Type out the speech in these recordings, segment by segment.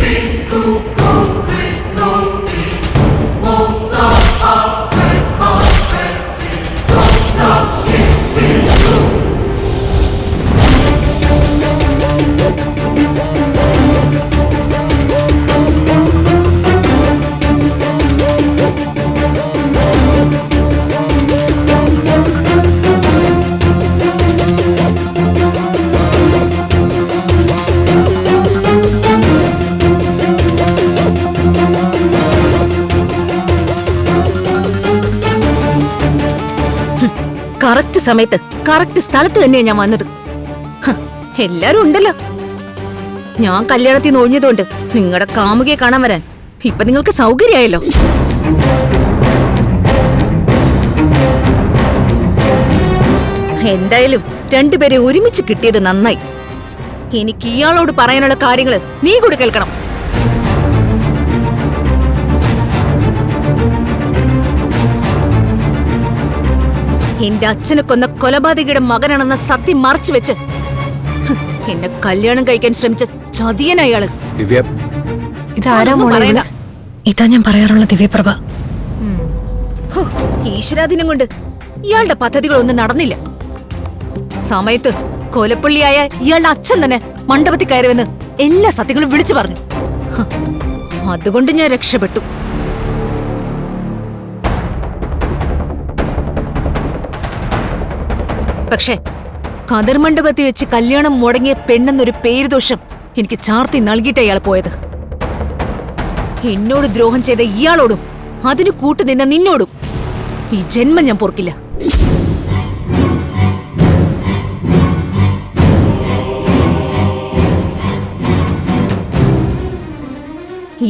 sing through correct സമയത്ത് correct സ്ഥലത്ത് തന്നെയാ ഞാൻ വന്നത്. എല്ലാരും ഉണ്ടല്ലോ. ഞാൻ കല്യാണത്തിൽ നിന്ന് ഒഴിഞ്ഞതുകൊണ്ട് നിങ്ങളുടെ കാമുകയെ കാണാൻ വരാൻ ഇപ്പൊ നിങ്ങൾക്ക് സൗകര്യമായല്ലോ. എന്തായാലും രണ്ടുപേരെ ഒരുമിച്ച് കിട്ടിയത് നന്നായി. എനിക്ക് ഇയാളോട് പറയാനുള്ള കാര്യങ്ങൾ നീ കൂടി കേൾക്കണം. എന്റെ അച്ഛനെ കൊന്ന കൊലപാതകയുടെ മകനാണെന്ന സത്യം മറച്ചു വെച്ച്. എന്നെ കല്യാണം കഴിക്കാൻ ശ്രമിച്ച ചതിയനയാൾ ദിവ്യ. ഇതാരാ ഒന്നും മോളെ പറയണ്ട. ഇവൾ? ഇതാ ഞാൻ പറയാറുള്ള ദിവ്യപ്രഭ. ഹോ, ഈശ്വരാധീനം കൊണ്ട് ഇയാളുടെ പദ്ധതികളൊന്നും നടന്നില്ല. സമയത്ത് കൊലപ്പള്ളിയായ ഇയാളുടെ അച്ഛൻ തന്നെ മണ്ഡപത്തിൽ കയറുമെന്ന് എല്ലാ സത്യങ്ങളും വിളിച്ചു പറഞ്ഞു. ഹ്, അതുകൊണ്ട് ഞാൻ രക്ഷപ്പെട്ടു. പക്ഷേ കതിർമണ്ഡപത്തിൽ വെച്ച് കല്യാണം മുടങ്ങിയ പെണ്ണെന്നൊരു പേരുദോഷം എനിക്ക് ചാർത്തി നൽകിയിട്ട് അയാൾ പോയത്. എന്നോട് ദ്രോഹം ചെയ്ത ഇയാളോടും അതിന് കൂട്ടുനിന്ന നിന്നോടും ഈ ജന്മം ഞാൻ പൊറുക്കില്ല.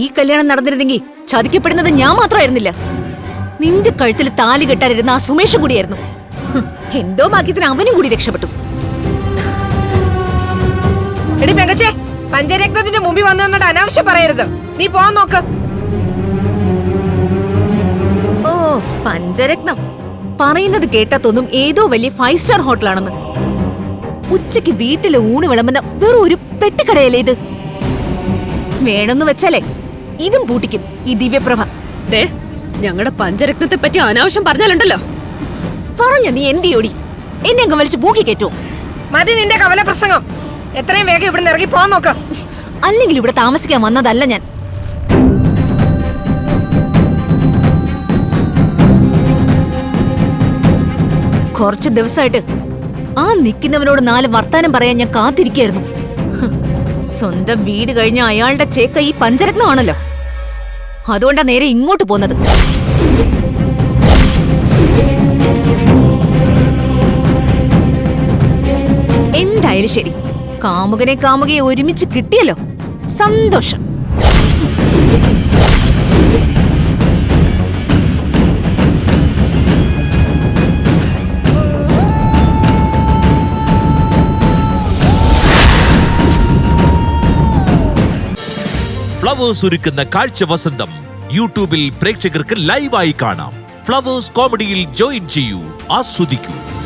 ഈ കല്യാണം നടന്നിരുന്നെങ്കിൽ ചതിക്കപ്പെടുന്നത് ഞാൻ മാത്രമായിരുന്നില്ല നിന്റെ കഴുത്തിൽ താലി കെട്ടാനിരുന്ന ആ സുമേഷ് കൂടിയായിരുന്നു. എന്തോ ഭാഗ്യത്തിന് അവനും കൂടി രക്ഷപ്പെട്ടു. എടി പെങ്കച്ചേ പഞ്ചരത്നത്തിന്റെ മുമ്പിൽ വന്നു എന്നിട്ട് അനാവശ്യം പറയരുത്. നീ പോവാൻ നോക്ക്. ഓ പഞ്ചരത്നം. പറയുന്നത് കേട്ടാ തോന്നും ഏതോ വലിയ ഫൈവ് സ്റ്റാർ ഹോട്ടലാണെന്ന്. ഉച്ചയ്ക്ക് വീട്ടിലെ ഊണ് വിളമ്പുന്ന വെറും ഒരു പെട്ടിക്കടയല്ലേ ഇത്? വേണമെന്ന് വെച്ചാലേ ഇതും പൂട്ടിക്കും. ഈ ദിവ്യപ്രഭ. ദേ ഞങ്ങളുടെ പഞ്ചരത്നത്തെ പറ്റി അനാവശ്യം പറഞ്ഞാലുണ്ടല്ലോ. പറഞ്ഞ നീ എന്തിയോടി എന്നെ അങ്ങ് വലിച്ച് ബൂക്കി കയറ്റുമോ മതി നിന്റെ കവല പ്രസംഗം എത്രയും വേഗം ഇവിടെ ഇറങ്ങി പോവാൻ നോക്ക്. അല്ലെങ്കിൽ ഇവിടെ താമസിക്കാൻ വന്നതല്ല ഞാൻ. കുറച്ച് ദിവസമായിട്ട് ആ നിൽക്കുന്നവനോട് നാല് വർത്താനം പറയാൻ ഞാൻ കാത്തിരിക്കായിരുന്നു. സ്വന്തം വീട് കഴിഞ്ഞ അയാളുടെ ചേക്ക ഈ പഞ്ചരത്നമാണല്ലോ. അതുകൊണ്ടാ നേരെ ഇങ്ങോട്ട് പോന്നത്. എന്തായാലും ശരി. കാമുകനെ കാമുകയെ ഒരുമിച്ച് കിട്ടിയല്ലോ. സന്തോഷം. ഫ്ലവേഴ്സ് ഒരുക്കുന്ന കാഴ്ച വസന്തം യൂട്യൂബിൽ പ്രേക്ഷകർക്ക് ലൈവായി കാണാം. ഫ്ലവേഴ്സ് കോമഡിയിൽ ജോയിൻ ചെയ്യൂ ആസ്വദിക്കൂ.